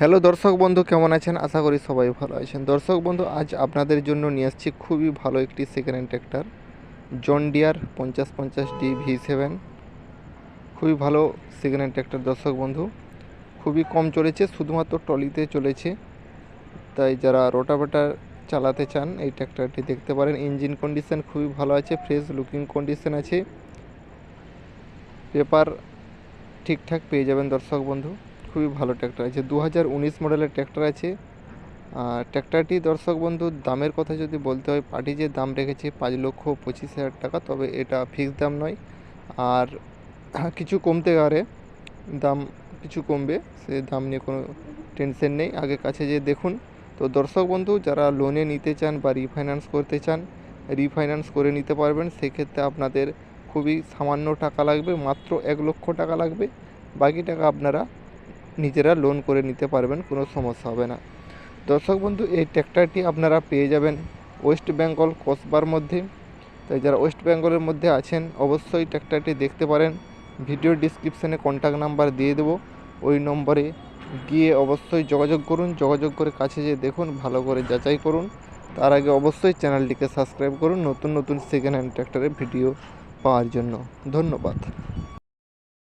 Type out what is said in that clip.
Hello দর্শক বন্ধু, কেমন আছেন? আশা করি সবাই ভালো আছেন। দর্শক বন্ধু, আজ আপনাদের জন্য নিয়ে আসছি খুবই ভালো একটি second hand tractor John Deere পঞ্চাশ পঞ্চাশ ডি ভি সেভেন খুবই ভালো সেকেন্ড হ্যান্ড ট্র্যাক্টর দর্শক বন্ধু। খুবই কম চলেছে, শুধুমাত্র ট্রলিতে চলেছে। তাই যারা রোটাভেটার চালাতে চান, এই ট্র্যাক্টরটি দেখতে পারেন। ইঞ্জিন কন্ডিশন খুবই ভালো আছে ফ্রেশ লুকিং কন্ডিশন আছে। পেপার ঠিকঠাক পেয়ে যাবেন, দর্শক বন্ধু। খুবই ভালো ট্র্যাক্টর আছে। দু হাজার উনিশ মডেলের ট্র্যাক্টর আছে। আর ট্র্যাক্টরটি দর্শক বন্ধু, দামের কথা যদি বলতে হয়, পার্টি যে দাম রেখেছে পাঁচ লক্ষ পঁচিশ হাজার টাকা, তবে এটা ফিক্স দাম নয়। আর কিছু কমতে পারে, দাম কিছু কমবে, সে দাম নিয়ে কোনো টেনশন নেই। আগে কাছে যে দেখুন। তো দর্শক বন্ধু, যারা লোনে নিতে চান বা রিফাইন্যান্স করতে চান রিফাইন্যান্স করে নিতে পারবেন। সেক্ষেত্রে আপনাদের খুবই সামান্য টাকা লাগবে, মাত্র এক লক্ষ টাকা লাগবে। বাকি টাকা আপনারা নিজেরা লোন করে নিতে পারবেন, কোনো সমস্যা হবে না। দর্শক বন্ধু, এই ট্র্যাক্টরটি আপনারা পেয়ে যাবেন ওয়েস্ট বেঙ্গল কসবার মধ্যে। তাই যারা ওয়েস্ট বেঙ্গলের মধ্যে আছেন, অবশ্যই ট্র্যাক্টরটি দেখতে পারেন। ভিডিও ডিসক্রিপশানে কন্ট্যাক্ট নাম্বার দিয়ে দেবো। ওই নম্বরে গিয়ে অবশ্যই যোগাযোগ করুন। যোগাযোগ করে কাছে যেয়ে দেখুন, ভালো করে যাচাই করুন। তার আগে অবশ্যই চ্যানেলটিকে সাবস্ক্রাইব করুন, নতুন নতুন সেকেন্ড হ্যান্ড ট্র্যাক্টরের ভিডিও পাওয়ার জন্য। ধন্যবাদ।